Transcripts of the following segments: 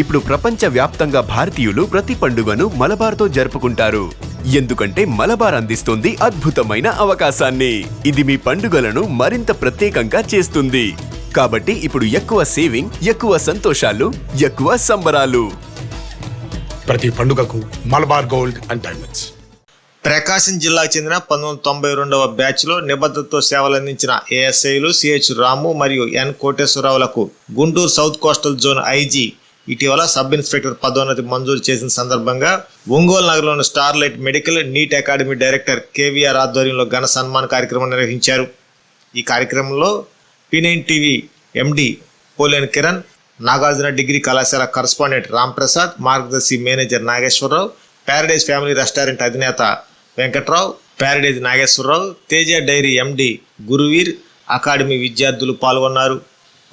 ఇప్పుడు ప్రపంచ వ్యాప్తంగా భారతీయులు ప్రతి పండుగను మలబార్తో జరుపుకుంటారు. ఎందుకంటే మలబార్ అందిస్తుంది అద్భుతమైన అవకాశాన్ని. ఇది మీ పండుగలను మరింత ప్రత్యేకంగా చేస్తుంది. కాబట్టి ఇప్పుడు ఎక్కువ సేవింగ్ ఎక్కువ సంతోషాలు ఎక్కువ సంబరాలు. ప్రతి పండుగకు Malabar gold and diamonds. Prakasam జిల్లాకు చెందిన పంతొమ్మిది వందల తొంభై రెండవ బ్యాచ్లో నిబద్ధతతో సేవలందించిన ఏఎస్ఐలు సిహెచ్ రాము మరియు N కోటేశ్వరరావులకు Guntur south coastal zone IG ఇటీవల సబ్ ఇన్స్పెక్టర్ పదోన్నతి మంజూరు చేసిన సందర్భంగా ఒంగోలు నగరంలోని starlight medical NEET academy director KVR ఆధ్వర్యంలో ఘన సన్మాన కార్యక్రమం నిర్వహించారు. ఈ కార్యక్రమంలో పినైన్ TV MD Poleni Kiran Nagarjuna degree కళాశాల correspondent Ramprasad Margadarsi manager Nageswararao paradise family restaurant అధినేత Venkatrao paradise Nageswararao Teja dairy MD Guruveer academy విద్యార్థులు పాల్గొన్నారు.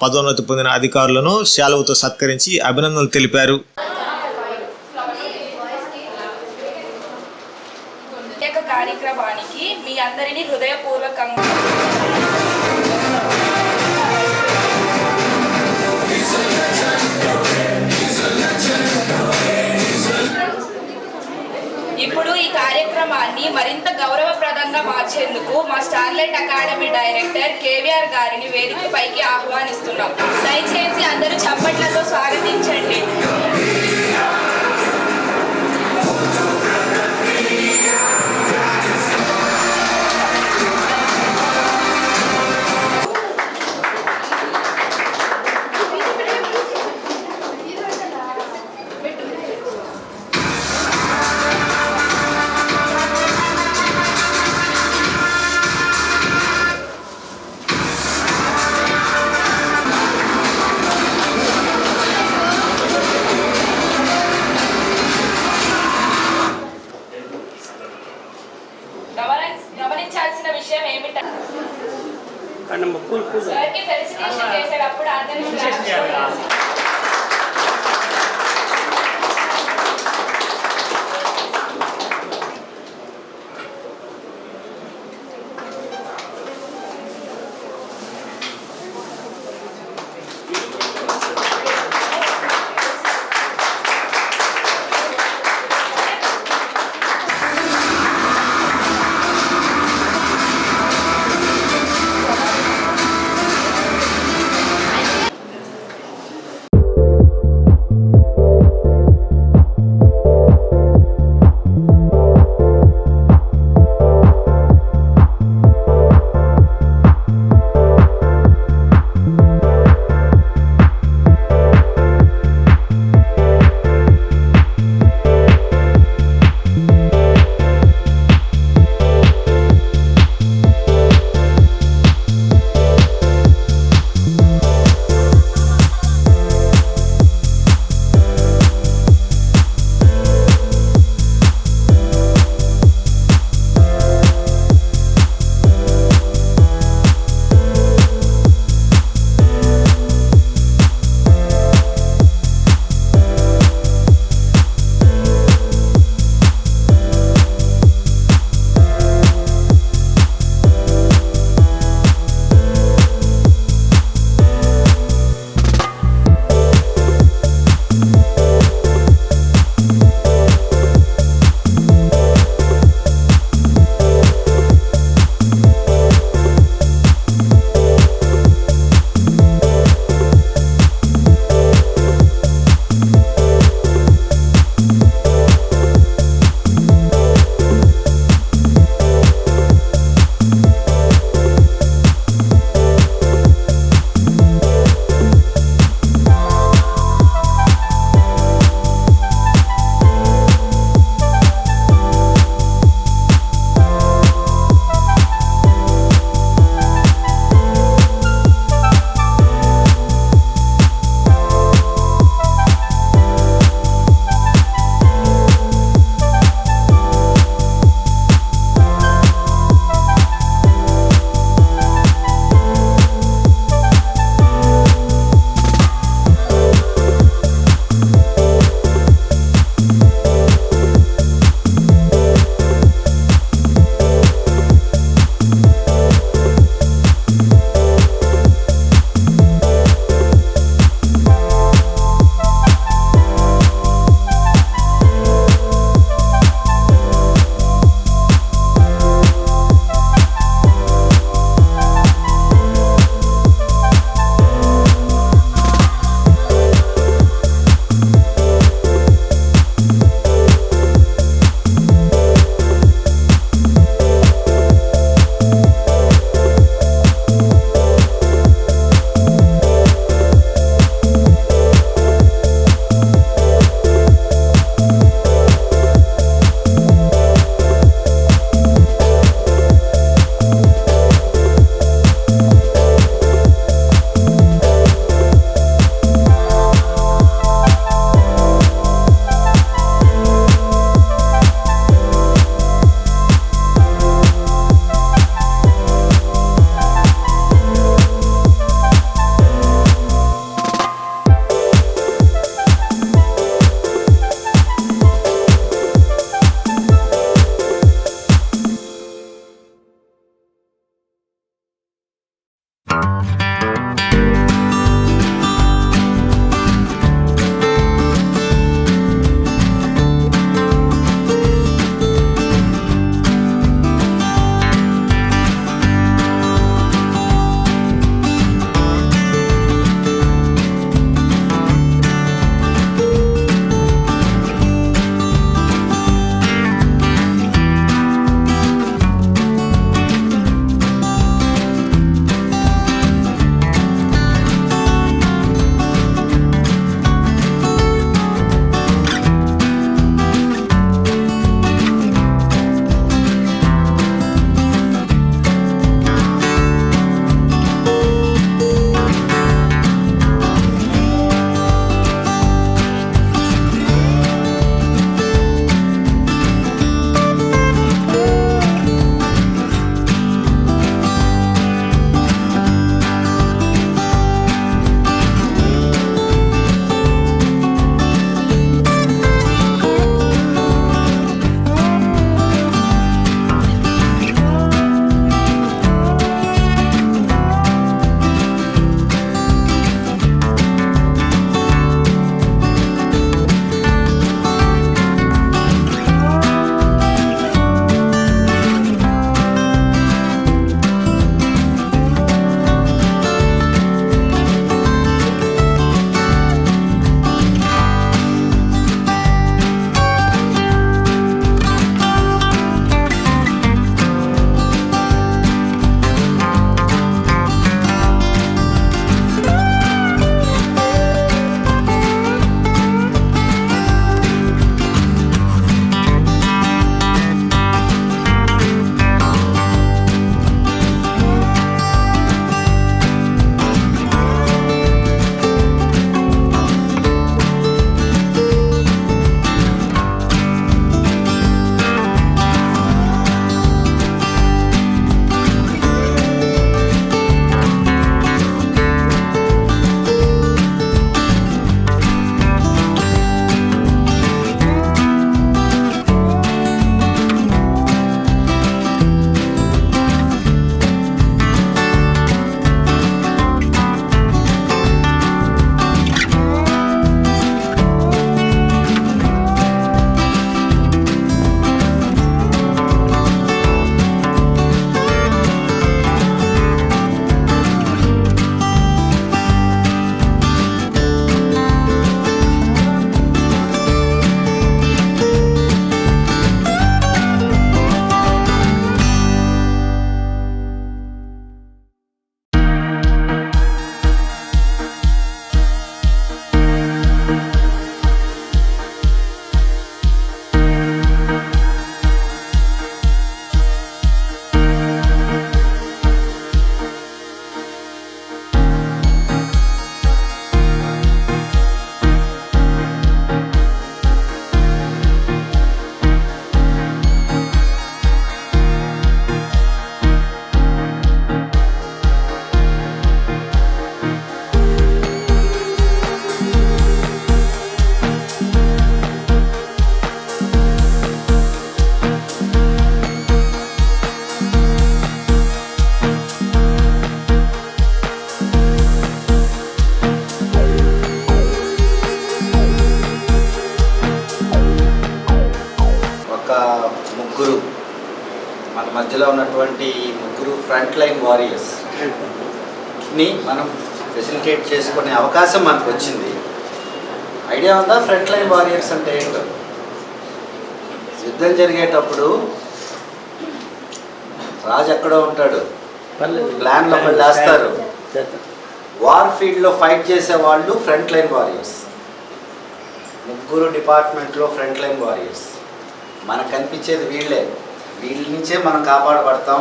పదోన్నతి పొందిన అధికారులను శాలువతో సత్కరించి అభినందనలు తెలిపారు. కార్యక్రమాన్ని మరింత గౌరవప్రదంగా మార్చేందుకు మా స్టార్లైట్ అకాడమీ డైరెక్టర్ కేవీఆర్ గారిని వేదికపైకి ఆహ్వానిస్తున్నాం. దయచేసి అందరూ చప్పట్లతో స్వాగతించండి. అవకాశం మనకు వచ్చింది. ఐడియా ఉందా? ఫ్రంట్ లైన్ వారియర్స్ అంటే ఏంటో? యుద్ధం జరిగేటప్పుడు రాజు ఎక్కడో ఉంటాడు. ప్లాన్లో ఒకళ్ళు వేస్తారు వార్ ఫీల్డ్లో ఫైట్ చేసే వాళ్ళు ఫ్రంట్ లైన్ వారియర్స్ ముగ్గురు డిపార్ట్మెంట్లో ఫ్రంట్ లైన్ వారియర్స్ మనకు కనిపించేది వీళ్ళే. వీళ్ళ నుంచే మనం కాపాడబడతాం.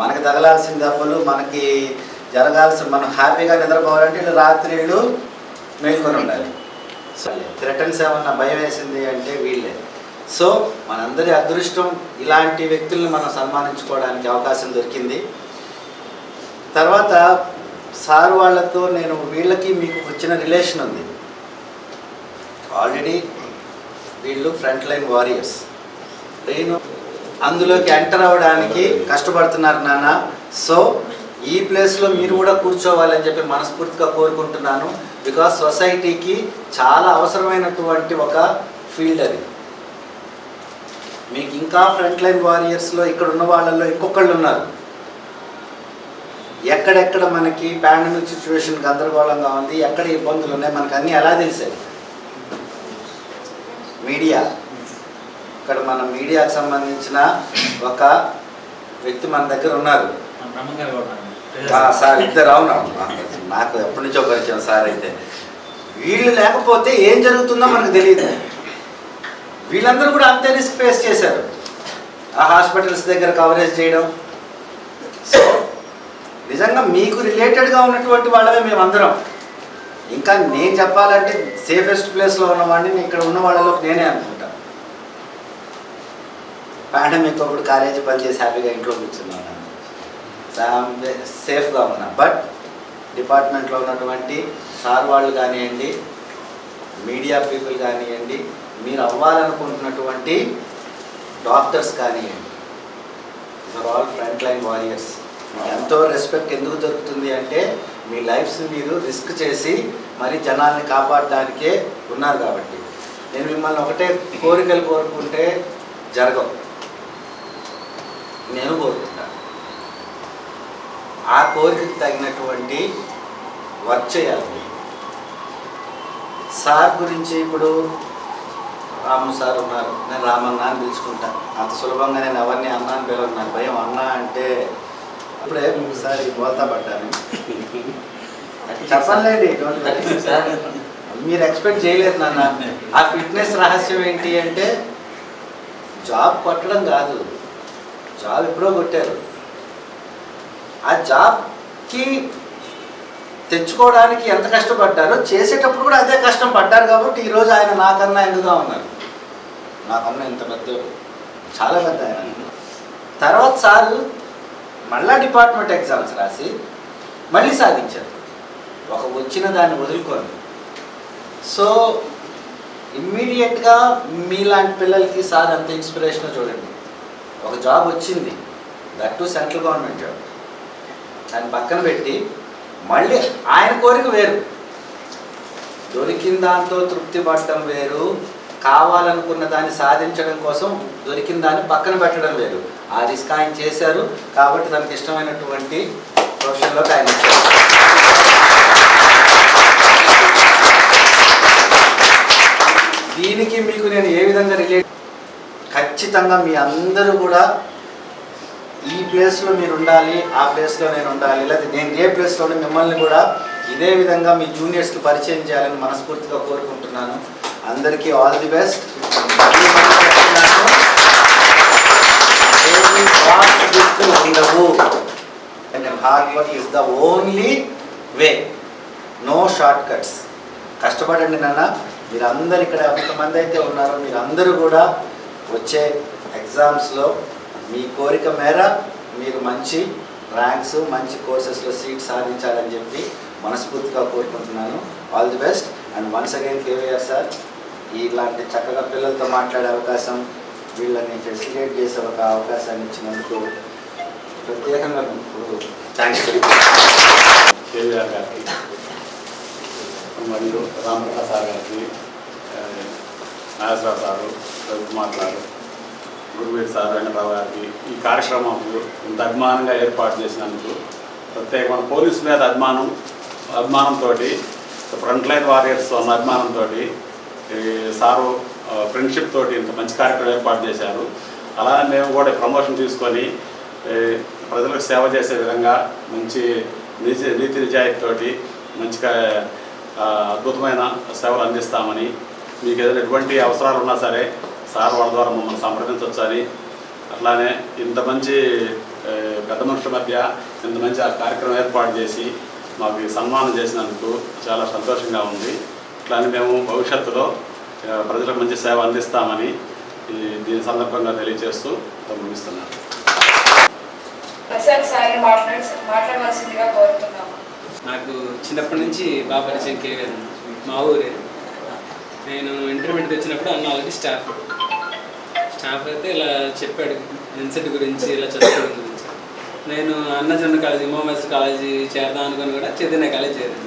మనకు తగలాల్సిన దెబ్బలు మనకి జరగాల్సిన మనం హ్యాపీగా నిద్రపోవాలంటే వీళ్ళు రాత్రి వీళ్ళు మేల్కొని ఉండాలి. సో థ్రెటన్స్ ఏమన్నా భయం వేసింది అంటే వీళ్ళే. సో మనందరి అదృష్టం ఇలాంటి వ్యక్తుల్ని మనం సన్మానించుకోవడానికి అవకాశం దొరికింది. తర్వాత సార్ వాళ్ళతో నేను వీళ్ళకి మీకు వచ్చిన రిలేషన్ ఉంది. ఆల్రెడీ వీళ్ళు ఫ్రంట్ లైన్ వారియర్స్. నేను అందులోకి ఎంటర్ అవ్వడానికి కష్టపడుతున్నారు నాన్న. సో ఈ ప్లేస్లో మీరు కూడా కూర్చోవాలని చెప్పి మనస్ఫూర్తిగా కోరుకుంటున్నాను. బికాస్ సొసైటీకి చాలా అవసరమైనటువంటి ఒక ఫీల్డ్ అది. మీకు ఇంకా ఫ్రంట్ లైన్ వారియర్స్లో ఇక్కడ ఉన్న వాళ్ళల్లో ఇంకొకళ్ళు ఉన్నారు. ఎక్కడెక్కడ మనకి పాండమిక్ సిచ్యువేషన్ గందరగోళంగా ఉంది ఎక్కడ ఇబ్బందులు ఉన్నాయి మనకు అన్నీ ఎలా తెలిసాయి? మీడియా ఇక్కడ మన మీడియాకు సంబంధించిన ఒక వ్యక్తి మన దగ్గర ఉన్నారు. సార్ ఇద్దరు అవును? నాకు ఎప్పటి నుంచో పరిచయం సార్ అయితే. వీళ్ళు లేకపోతే ఏం జరుగుతుందో మనకు తెలియదు. వీళ్ళందరూ కూడా అంతే రిస్క్ ఫేస్ చేశారు. ఆ హాస్పిటల్స్ దగ్గర కవరేజ్ చేయడం. సో నిజంగా మీకు రిలేటెడ్గా ఉన్నటువంటి వాళ్ళమే మేమందరం. ఇంకా నేను చెప్పాలంటే సేఫెస్ట్ ప్లేస్లో ఉన్నవాడిని ఇక్కడ ఉన్న వాళ్ళలో నేనే అనుకుంటా. పాండమిక్ ఒకటి కాలేజీ పనిచేసి హ్యాపీగా ఇంట్లో కూర్చున్నాను. సేఫ్గా ఉన్నా. బట్ డిపార్ట్మెంట్లో ఉన్నటువంటి సార్ వాళ్ళు కానివ్వండి మీడియా పీపుల్ కానివ్వండి మీరు అవ్వాలనుకుంటున్నటువంటి డాక్టర్స్ కానివ్వండి for all front line warriors ఎంతో రెస్పెక్ట్ ఎందుకు దొరుకుతుంది అంటే మీ లైఫ్స్ మీరు రిస్క్ చేసి మరి జనాల్ని కాపాడడానికే ఉన్నారు కాబట్టి. నేను మిమ్మల్ని ఒకటే కోరికలు కోరుకుంటే జరగవు. నేను కోరుకుంటాను ఆ కోరికకి తగినటువంటి వర్క్ చేయాలి. సార్ గురించి ఇప్పుడు రాము సార్ ఉన్నారు. నేను రామన్న అని పిలుచుకుంటా. అంత సులభంగా నేను ఎవరిని అన్న అని పిలవను. నాకు భయం. అన్న అంటే అప్పుడే ఒకసారి బోల్తా పడ్డాను చెప్పలేండి. మీరు ఎక్స్పెక్ట్ చేయలేదు నాన్న. ఆ ఫిట్నెస్ రహస్యం ఏంటి అంటే జాబ్ కొట్టడం కాదు. జాబ్ ఎప్పుడో కొట్టారు. ఆ జాబ్కి తెచ్చుకోవడానికి ఎంత కష్టపడ్డారో చేసేటప్పుడు కూడా అదే కష్టం పడ్డారు కాబట్టి ఈరోజు ఆయన నాకన్నా ఎందుగా ఉన్నారు? నాకన్నా ఇంత పెద్ద చాలా పెద్ద ఆయన తర్వాత సార్ మళ్ళా డిపార్ట్మెంట్ ఎగ్జామ్స్ రాసి మళ్ళీ సాధించారు. ఒక వచ్చిన దాన్ని వదులుకోండి సో ఇమ్మీడియట్గా మీలాంటి పిల్లలకి సార్ అంత ఇన్స్పిరేషన్ చూడండి. ఒక జాబ్ వచ్చింది. That too central government job. దాన్ని పక్కన పెట్టి మళ్ళీ ఆయన కోరిక వేరు. దొరికిన దాంతో తృప్తి పడటం వేరు. కావాలనుకున్న దాన్ని సాధించడం కోసం దొరికిన దాన్ని పక్కన పెట్టడం వేరు. ఆ రిస్క్ ఆయన చేశారు కాబట్టి తనకి ఇష్టమైనటువంటి ప్రొఫెషన్లోకి ఆయన దీనికి మీకు నేను ఏ విధంగా రిలేట్ ఖచ్చితంగా మీ అందరూ కూడా ఈ ప్లేస్లో మీరు ఉండాలి ఆ ప్లేస్లో నేను ఉండాలి. లేదా నేను ఏ ప్లేస్లో ఉండి మిమ్మల్ని కూడా ఇదే విధంగా మీ జూనియర్స్కి పరిచయం చేయాలని మనస్ఫూర్తిగా కోరుకుంటున్నాను. అందరికీ ఆల్ ది బెస్ట్ ఉండవు and hard work is the only way no short cuts కష్టపడండి నాన్న. మీరందరు ఇక్కడ ఎంతమంది అయితే ఉన్నారో మీరందరూ కూడా వచ్చే ఎగ్జామ్స్లో మీ కోరిక మేర మీరు మంచి ర్యాంక్స్ మంచి కోర్సెస్లో సీట్ సాధించాలని చెప్పి మనస్ఫూర్తిగా కోరుకుంటున్నాను. All the best and once again KVR sir ఇలాంటి చక్కగా పిల్లలతో మాట్లాడే అవకాశం వీళ్ళని ఫెసిలిటేట్ చేసే ఒక అవకాశాన్ని ఇచ్చినందుకు ప్రత్యేకంగా మీకు థ్యాంక్స్ కేవీఆర్ గారికి మరియు రామప్రసాద్ గారికి నాగేశ్వర సారు రవికుమార్ గారు గురువీర్ సార్ వెంకటరావు గారికి ఈ కార్యక్రమం ఇంత అభిమానంగా ఏర్పాటు చేసినందుకు ప్రత్యేకమైన పోలీసు మీద అభిమానం అభిమానంతో ఫ్రంట్ లైన్ వారియర్స్ ఉన్న అభిమానంతో సారు ఫ్రెండ్షిప్ తోటి ఇంత మంచి కార్యక్రమం ఏర్పాటు చేశారు. అలానే మేము కూడా ప్రమోషన్ తీసుకొని ప్రజలకు సేవ చేసే విధంగా మంచి నీతి నీతి నిజాయితీతోటి మంచిగా అద్భుతమైన సేవలు అందిస్తామని మీకు ఏదైనా ఎటువంటి అవసరాలు ఉన్నా సరే సార్ వాళ్ళ ద్వారా మమ్మల్ని సంప్రదించవచ్చని అట్లానే ఇంత మంచి పెద్ద మనుషుల మధ్య ఇంత మంచి ఆ కార్యక్రమం ఏర్పాటు చేసి మాకు సన్మానం చేసినందుకు చాలా సంతోషంగా ఉంది. ఇట్లానే మేము భవిష్యత్తులో ప్రజలకు మంచి సేవ అందిస్తామని దీని సందర్భంగా తెలియజేస్తూ ముగిస్తున్నాను నాకు చిన్నప్పటి నుంచి బాగా పరిచయం. మా ఊరే. నేను ఇంటర్మీడియట్ వచ్చినప్పుడు అన్న ఆల్రెడీ స్టాఫ్. స్టాఫ్ అయితే ఇలా చెప్పాడు ఎన్సెట్ గురించి ఇలా చదువుకోవడం గురించి. నేను అన్న కాలేజీ ఉమామేశ్వర కాలేజీ చేరదాం అనుకుని కూడా చైతన్య కాలేజ్ చేరాను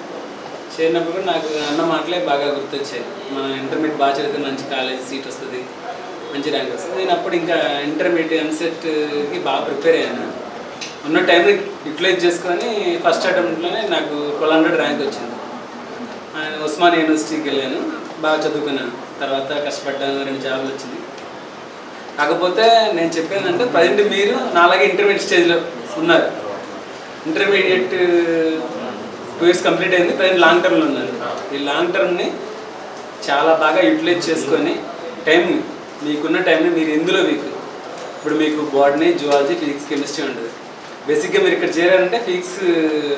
చేరినప్పుడు కూడా నాకు అన్న మాటలే బాగా గుర్తొచ్చాయి. మన ఇంటర్మీడియట్ బాగా చదివితే మంచి కాలేజ్ సీట్ వస్తుంది మంచి ర్యాంక్ వస్తుంది. నేను అప్పుడు ఇంకా ఇంటర్మీడియట్ ఎంసెట్కి బాగా ప్రిపేర్ అయ్యాను. ఉన్న టైంని యూటిలైజ్ చేసుకొని ఫస్ట్ అటెంప్ట్లోనే నాకు ట్వెల్వ్ హండ్రెడ్ ర్యాంక్ వచ్చింది. ఆయన ఉస్మాన్ యూనివర్సిటీకి వెళ్ళాను. బాగా చదువుకున్నాను. తర్వాత కష్టపడ్డాను రెండు జాబులు వచ్చింది కాకపోతే నేను చెప్పేదంటే ప్రజెంట్ మీరు నాలాగే ఇంటర్మీడియట్ స్టేజ్లో ఉన్నారు. ఇంటర్మీడియట్ టూ ఇయర్స్ కంప్లీట్ అయింది. ప్రజెంట్ లాంగ్ టర్మ్లో ఉన్నారు ఈ లాంగ్ టర్మ్ని చాలా బాగా యూటిలైజ్ చేసుకొని టైం మీకున్న టైంని మీరు ఎందులో వీక్ ఇప్పుడు మీకు బాడీని జువాలజీ ఫిజిక్స్ కెమిస్ట్రీ ఉంటుంది. బేసిక్గా మీరు ఇక్కడ చేరారంటే ఫిజిక్స్ uh,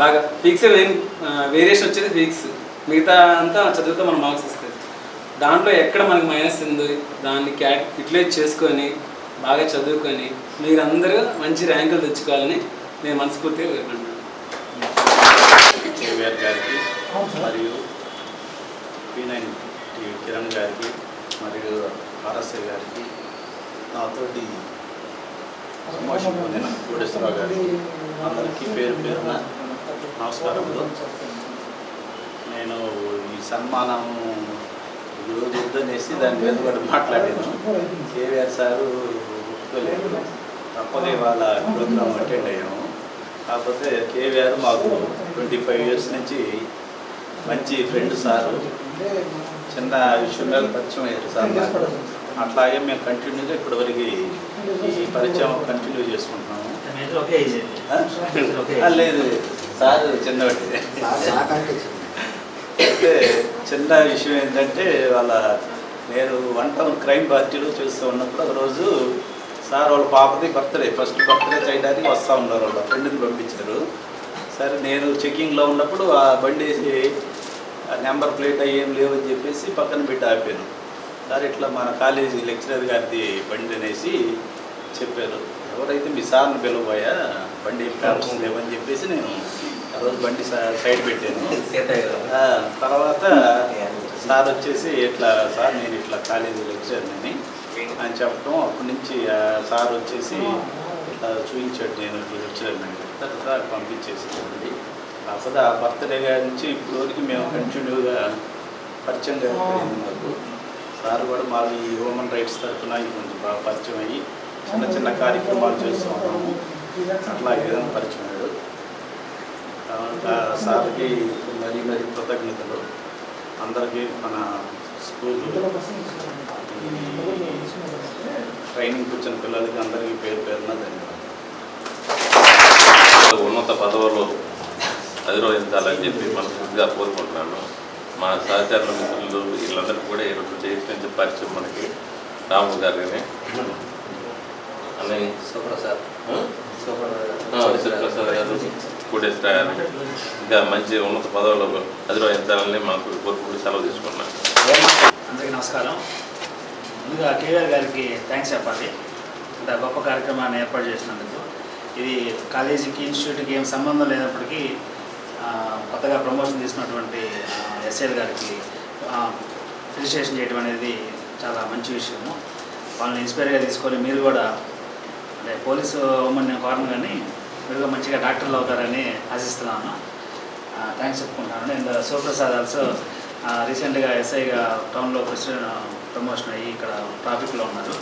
బాగా ఫిజిక్స్ మెయిన్ వేరియేషన్ వచ్చేది ఫిజిక్స్ మిగతా అంతా చదివితే మన మార్క్స్ దాంట్లో ఎక్కడ మనకి మైనస్ ఉంది దాన్ని క్యాట్ యూటిలైజ్ చేసుకొని బాగా చదువుకొని మీరందరూ మంచి ర్యాంకులు తెచ్చుకోవాలని నేను మనస్ఫూర్తిగా కోరుకుంటున్నాను. కేవీఆర్ గారికి మరియు పీ నైన్ కిరణ్ గారికి మరియు ఆర్ఎస్ఐ గారికి నాతోటి ప్రమోషన్ పొందిన కోటేశ్వరరావు గారికి అందరికీ పేరు పేరున నమస్కారములు. నేను ఈ సన్మానం ఈరోజు వద్దనేసి దాని మీద కూడా మాట్లాడాను కేవీఆర్ సారు ఒప్పుకోలేదు. తప్పదే వాళ్ళ ప్రోగ్రామ్ అటెండ్ అయ్యాము. కాకపోతే కేవీఆర్ మాకు ట్వంటీ ఫైవ్ ఇయర్స్ నుంచి మంచి ఫ్రెండ్ సారు. చిన్న విషయం మీద పరిచయం అయ్యారు సార్. అట్లాగే మేము కంటిన్యూగా ఇప్పటివరకు ఈ పరిచయం కంటిన్యూ చేసుకుంటున్నాము. లేదు సార్ చిన్నవాడి అయితే చిన్న విషయం ఏంటంటే వాళ్ళ నేను వన్ టౌన్ క్రైమ్ పార్టీలో చూస్తూ ఉన్నప్పుడు ఒకరోజు సార్ వాళ్ళ పాపది బర్త్డే ఫస్ట్ బర్త్డే చేయడానికి వస్తూ ఉన్నారు వాళ్ళ ఫ్రెండ్ని పంపించారు. సరే నేను చెకింగ్లో ఉన్నప్పుడు ఆ బండి ఆ నెంబర్ ప్లేట్ అయ్యేం ఏం లేవని చెప్పేసి పక్కన పెట్టి ఆపాను. సార్ ఇట్లా మన కాలేజీ లెక్చరర్ గారిది బండి అనేసి చెప్పారు. ఎవరైతే మీ సార్ని పిలవబోయా బండి పేపర్స్ లేవని చెప్పేసి నేను ఆ రోజు బండి సైడ్ పెట్టాను. తర్వాత సార్ వచ్చేసి ఇట్లా సార్? నేను ఇట్లా కాలేజీ లెక్చరర్ని అని. చెప్పడం అప్పటి నుంచి సార్ వచ్చేసి ఇట్లా చూపించాడు నేను ఇట్లా లెక్చరర్ని తర్వాత పంపించేసేయండి కాకపోతే ఆ బర్త్డే గారి నుంచి ఇప్పుడు వరకు మేము కంటిన్యూగా పరిచయం ఏర్పడింది మాకు సార్ కూడా మా ఈ హ్యూమన్ రైట్స్ తరఫున ఇది కొంచెం బాగా పరిచయం అయ్యి చిన్న చిన్న కార్యక్రమాలు చేస్తూ ఉన్నాము. అట్లా ఏదైనా పరిచయం అయ్యాడు. సార్కి మరీ మరీ కృతజ్ఞతలు. అందరికీ మన స్కూల్ ట్రైనింగ్ వచ్చిన పిల్లలకి అందరికీ పేరు పేరున ధన్యవాదాలు. ఉన్నత పదవులు అధిరోహించాలని చెప్పి మనస్ఫూర్తిగా కోరుకుంటున్నాను. మా సహచరుల మిత్రులు వీళ్ళందరికీ కూడా ఈరోజు దేశం నుంచి పరిచయం మనకి రాము గారిని. అని సుప్రసాద్ ఆ, శివప్రసాద్ గారు. కోటేశ్వర గారు ఇంకా మంచి ఉన్నత పదవులు అధిరోహించాలని మాకు కోరుకుంటూ సెలవు తీసుకున్నాను అందరికీ నమస్కారం. ముందుగా కేవీఆర్ గారికి థ్యాంక్స్ చెప్పాలి. ఇంత గొప్ప కార్యక్రమాన్ని ఏర్పాటు చేసినందుకు. ఇది కాలేజీకి ఇన్స్టిట్యూట్కి ఏం సంబంధం లేనప్పటికీ కొత్తగా ప్రమోషన్ తీసుకున్నటువంటి ఎస్ఏల్ గారికి రిజిస్ట్రేషన్ చేయడం అనేది చాలా మంచి విషయము. వాళ్ళని ఇన్స్పైర్గా తీసుకొని మీరు కూడా అంటే పోలీసు ఉమ్మని నేను కోరను కానీ మెరుగు మంచిగా డాక్టర్లు అవుతారని ఆశిస్తున్నాను. థ్యాంక్స్ చెప్పుకుంటాను అండ్ శివప్రసాద్ ఆల్సో రీసెంట్గా ఎస్ఐగా టౌన్లో ప్రెసిడెంట్ ప్రమోషన్ అయ్యి ఇక్కడ ట్రాఫిక్లో ఉన్నారు.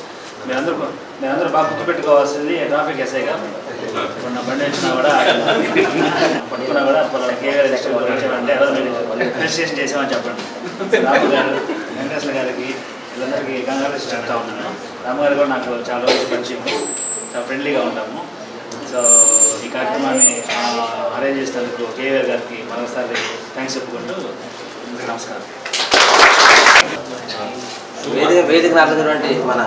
మీరందరూ మీరందరూ బాగా గుర్తుపెట్టుకోవాల్సింది ట్రాఫిక్ ఎస్ఐ గారు నా బండి వచ్చినా కూడా పట్టుకున్నా కూడా పలానా అంటే రిజిస్ట్రేషన్ చేసామని చెప్పండి. రాము గారు వెంకటేశ్వర గారికి వీళ్ళందరికీ కంగ్రాచులేషన్ చెప్తా ఉన్నాను. రాము గారు కూడా నాకు చాలా రోజులు పరిచయం చాలా ఫ్రెండ్లీగా ఉంటాము. కార్యక్రమాన్ని అరేంజ్ చేసినందుకు కేవీఆర్ గారికి మరోసారి థ్యాంక్స్ చెప్పుకుంటూ నమస్కారం. వేదిక వేదిక నడిచినటువంటి మన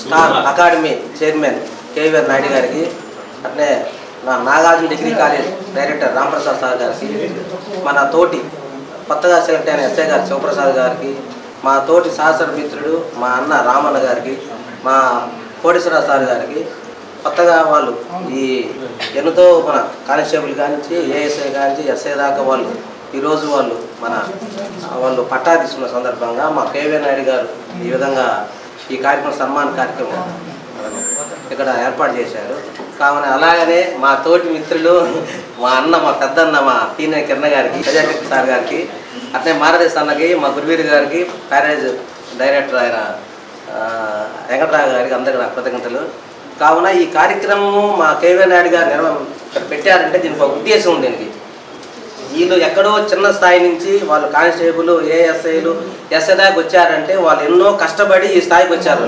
star academy chairman KVR Naidu గారికి అట్లే నా Nagarjuna degree college director Ramaprasad sir గారికి మన తోటి కొత్తగా సెలెక్ట్ అయిన ఎస్ఐ గారు శివప్రసాద్ గారికి మా తోటి సహచర మిత్రుడు మా అన్న రామన్న గారికి మా కోటేశ్వరరావు సార్ గారికి కొత్తగా వాళ్ళు ఈ ఎన్నతో మన కానిస్టేబుల్ కానించి ఏఎస్ఐ కానించి ఎస్ఐ దాకా వాళ్ళు ఈరోజు వాళ్ళు మన వాళ్ళు పట్టా తీసుకున్న సందర్భంగా మా కేవీ నాయుడు గారు ఈ విధంగా ఈ కార్యక్రమం సన్మాన కార్యక్రమం ఇక్కడ ఏర్పాటు చేశారు. కావున అలాగనే మా తోటి మిత్రులు మా అన్న మా పెద్దన్న మా పీన కిరణ్ గారికి ప్రజాటెక్ సార్ గారికి అట్లే మారదేశ్ అన్నకి మా గురువీర్ గారికి ప్యారేజ్ డైరెక్టర్ ఆయన వెంకట్రావు గారికి అందరికీ నా కృతజ్ఞతలు. కావున ఈ కార్యక్రమము మా కేవీ నాయుడు గారు నిర్వ ఇక్కడ పెట్టారంటే దీనికి ఒక ఉద్దేశం ఉంది దీనికి. వీళ్ళు ఎక్కడో చిన్న స్థాయి నుంచి వాళ్ళు కానిస్టేబుల్ ఏఎస్ఐలు ఎస్ఐ దాకా వచ్చారంటే వాళ్ళు ఎన్నో కష్టపడి ఈ స్థాయికి వచ్చారు.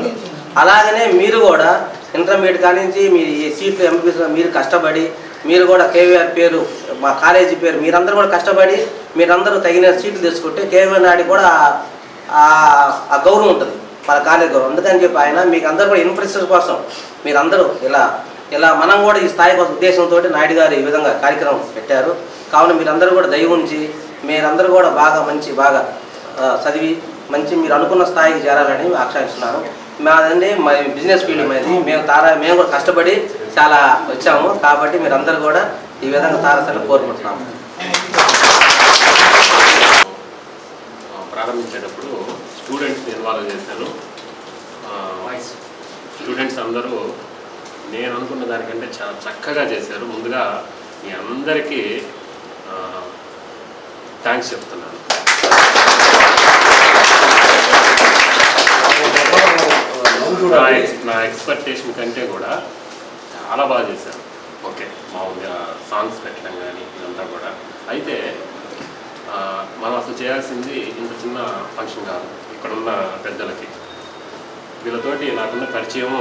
అలాగనే మీరు కూడా ఇంటర్మీడియట్ కానించి మీ ఈ సీట్లు ఎంపీస్ మీరు కష్టపడి మీరు కూడా కేవీఆర్ పేరు మా కాలేజీ పేరు మీరందరూ కూడా కష్టపడి మీరందరూ తగిన సీట్లు తెచ్చుకుంటే కేవీఆర్ నాయుడు కూడా ఆ గౌరవం ఉంటుంది. మన కార్యక్రమం అందుకని చెప్పి ఆయన మీకు అందరూ కూడా ఇన్ఫ్రాస్ట్రక్చర్ కోసం మీరందరూ ఇలా ఇలా మనం కూడా ఈ స్థాయి కోసం ఉద్దేశంతో నాయుడు గారు ఈ విధంగా కార్యక్రమం పెట్టారు. కావున మీరందరూ కూడా దయ ఉంచి మీరందరూ కూడా బాగా మంచి బాగా చదివి మంచి మీరు అనుకున్న స్థాయికి చేరాలని ఆకాంక్షిస్తున్నాను. మాదండి మా బిజినెస్ ఫీల్డ్ మాది. మేము తారా మేము కూడా కష్టపడి చాలా వచ్చాము. కాబట్టి మీరందరూ కూడా ఈ విధంగా తారసని కోరుకుంటున్నాము. ప్రారంభించేటప్పుడు స్టూడెంట్స్ని ఇన్వాల్వ్ చేశాను. స్టూడెంట్స్ అందరూ నేను అనుకున్న దానికంటే చాలా చక్కగా చేశారు. ముందుగా మీ అందరికీ థ్యాంక్స్ చెప్తున్నాను. నా ఎక్స్ నా ఎక్స్పెక్టేషన్ కంటే కూడా చాలా బాగా చేశారు. ఓకే మామూలుగా సాంగ్స్ పెట్టడం కానీ ఇదంతా కూడా. అయితే మనం అసలు చేయాల్సింది ఇంత చిన్న ఫంక్షన్ కాదు. ఇక్కడున్న పెద్దలకి. వీళ్ళతోటి నాకున్న పరిచయము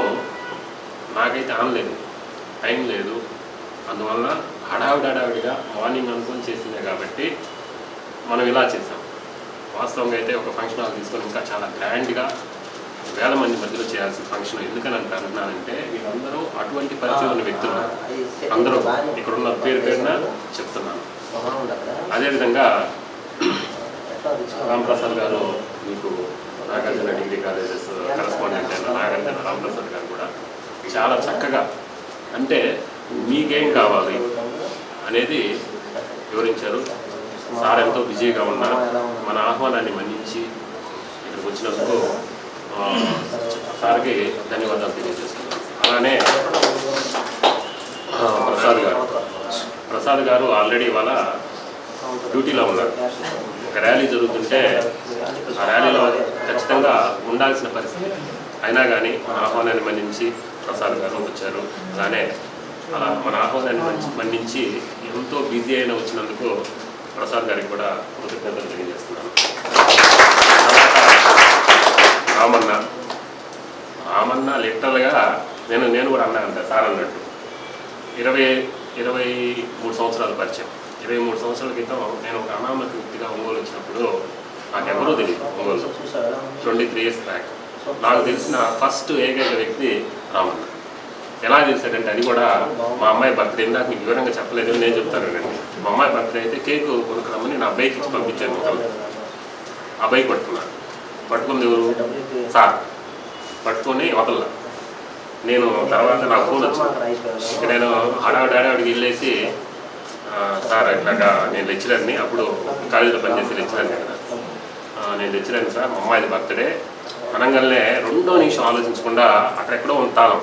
నాకైతే ఆనలేదు టైం లేదు. అందువలన హడావిడి హడావిడిగా మార్నింగ్ అనుకొని చేసిందే కాబట్టి మనం ఇలా చేసాం వాస్తవంగా అయితే ఒక ఫంక్షన్ హాల్ తీసుకొని ఇంకా చాలా గ్రాండ్గా వేల మంది మధ్యలో చేయాల్సిన ఫంక్షన్ ఎందుకని అంట అంటున్నానంటే వీళ్ళందరూ అటువంటి పరిచయం ఉన్న వ్యక్తులు. అందరూ ఇక్కడున్న పేరు పేరున చెప్తున్నాను. అదేవిధంగా రామప్రసాద్ గారు మీకు నాగార్జున డిగ్రీ కాలేజెస్ కరస్పాండెంట్ అయిన నాగార్జున రామప్రసాద్ గారు కూడా చాలా చక్కగా అంటే మీకేం కావాలి అనేది వివరించారు. సార్ ఎంతో బిజీగా ఉన్నా మన ఆహ్వానాన్ని మన్నించి ఇక్కడికి వచ్చినందుకు సార్కి ధన్యవాదాలు తెలియజేస్తున్నాను. అలానే ప్రసాద్ గారు. ప్రసాద్ గారు ఆల్రెడీ ఇవాళ డ్యూటీలో ఉన్నారు. ఒక ర్యాలీ జరుగుతుంటే ఆ ర్యాలీలో ఖచ్చితంగా ఉండాల్సిన పరిస్థితి. అయినా కానీ మన ఆహ్వానాన్ని మన్నించి ప్రసాద్ గారు వచ్చారు. అలానే అలా మన ఆహ్వానాన్ని మన్నించి- మన్నించి ఎంతో బిజీ అయిన వచ్చినందుకు ప్రసాద్ గారికి కూడా కృతజ్ఞతలు తెలియజేస్తున్నాను. రామన్న. రామన్న లిటరల్గా నేను నేను కూడా అన్నా అంట సార్ అన్నట్టు. ఇరవై ఇరవై మూడు సంవత్సరాలు పరిచయం. ఇరవై మూడు సంవత్సరాల క్రితం నేను ఒక అనామక వ్యక్తిగా ఒంగోలు వచ్చినప్పుడు నాకెవరూ తెలియదు Ongole. Twenty three years back. నాకు తెలిసిన ఫస్ట్ ఏకైక వ్యక్తి రామన్న. ఎలా తెలిసాడంటే అది కూడా మా అమ్మాయి బర్త్డే నాకు మీకు వివరంగా చెప్పలేదు నేను చెప్తానండి మా అమ్మాయి బర్త్డే అయితే కేక్ కొనుక్కురమ్మని నా అబ్బాయికి ఇచ్చి పంపించాను అబ్బాయి పట్టుకున్నాను పట్టుకుంది ఎవరు? సార్. పట్టుకొని వదల. నేను తర్వాత నాకు ఫోన్ వచ్చింది. ఇక నేను హడావిడి హడావిడికి వెళ్ళేసి సార్ ఇట్లాగా నేను లెక్చరర్ని అప్పుడు కాలేజీలో పనిచేసి లెక్చరర్ని కదా. నేను లెక్చరర్ని సార్ మా అమ్మాయిది బర్త్డే. అనగానే రెండో నిమిషం ఆలోచించకుండా అక్కడెక్కడో ఉంది తాళం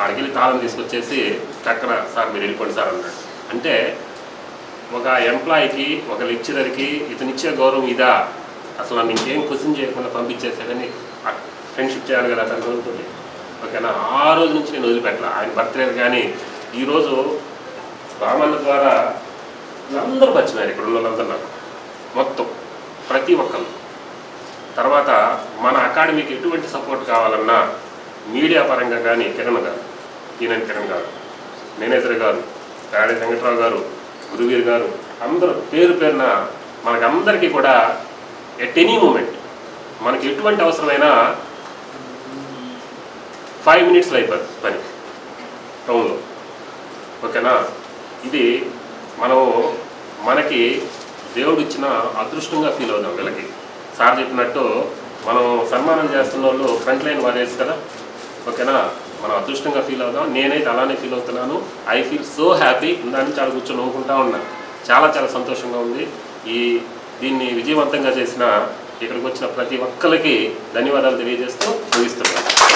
ఆడికి వెళ్ళి తాళం తీసుకొచ్చేసి చక్కన సార్ మీరు వెళ్ళిపోండి సార్ అన్నాడు. అంటే ఒక ఎంప్లాయీకి ఒక లెక్చరర్కి ఇతనిచ్చే గౌరవం ఇదా? అసలు నన్ను ఇంకేం క్వశ్చన్ చేయకుండా పంపించేసాడని ఫ్రెండ్షిప్ చేయాలి కదా అతని రోజుతో ఓకేనా? ఆ రోజు నుంచి నేను వదిలిపెట్టాల. ఆయన బర్త్డే కానీ ఈరోజు రామన్న ద్వారా అందరూ వచ్చినారు ఇక్కడ ఉన్న వాళ్ళందరూ నాకు. మొత్తం ప్రతి ఒక్కరు తర్వాత మన అకాడమీకి ఎటువంటి సపోర్ట్ కావాలన్నా మీడియా పరంగా కానీ కిరణ్ గారు ఈయన కిరణ్ గారు మేనేజర్ గారు కాడి వెంకట్రావు గారు గురువీర్ గారు అందరూ పేరు పేరున మనకందరికీ కూడా ఎట్ ఎనీ మూమెంట్ మనకి ఎటువంటి అవసరమైనా ఫైవ్ మినిట్స్లో అయిపోతుంది పని. టౌన్లో. ఓకేనా? ఇది మనం మనకి దేవుడు ఇచ్చిన అదృష్టంగా ఫీల్ అవుదాం వీళ్ళకి. సార్ చెప్పినట్టు మనం సన్మానం చేస్తున్న వాళ్ళు ఫ్రంట్ లైన్ వారియర్స్ కదా? ఓకేనా? మనం అదృష్టంగా ఫీల్ అవుదాం. నేనైతే అలానే ఫీల్ అవుతున్నాను. I feel so happy. దాని చాలా కూర్చొని నవ్వుకుంటా ఉన్నా. చాలా చాలా సంతోషంగా ఉంది. ఈ దీన్ని విజయవంతంగా చేసిన ఇక్కడికి వచ్చిన ప్రతి ఒక్కరికి ధన్యవాదాలు తెలియజేస్తూ ముగిస్తున్నాను.